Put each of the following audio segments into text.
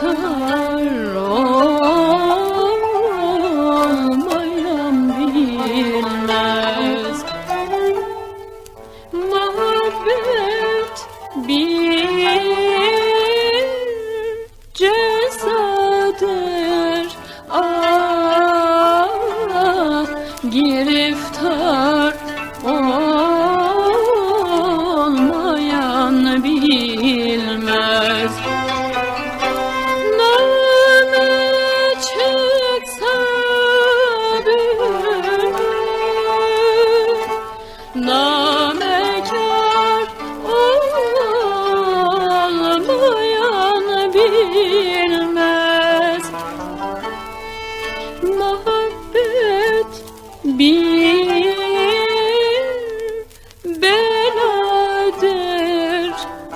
giriftar olmayan bilmez. Muhabbet bir cezadır Ah giriftar Namekar olmayan bilmez. Muhabbet bir beladır.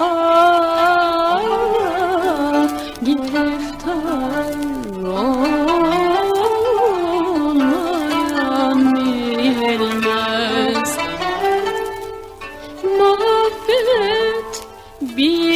Ah olmayan bilmez Muhabbet bir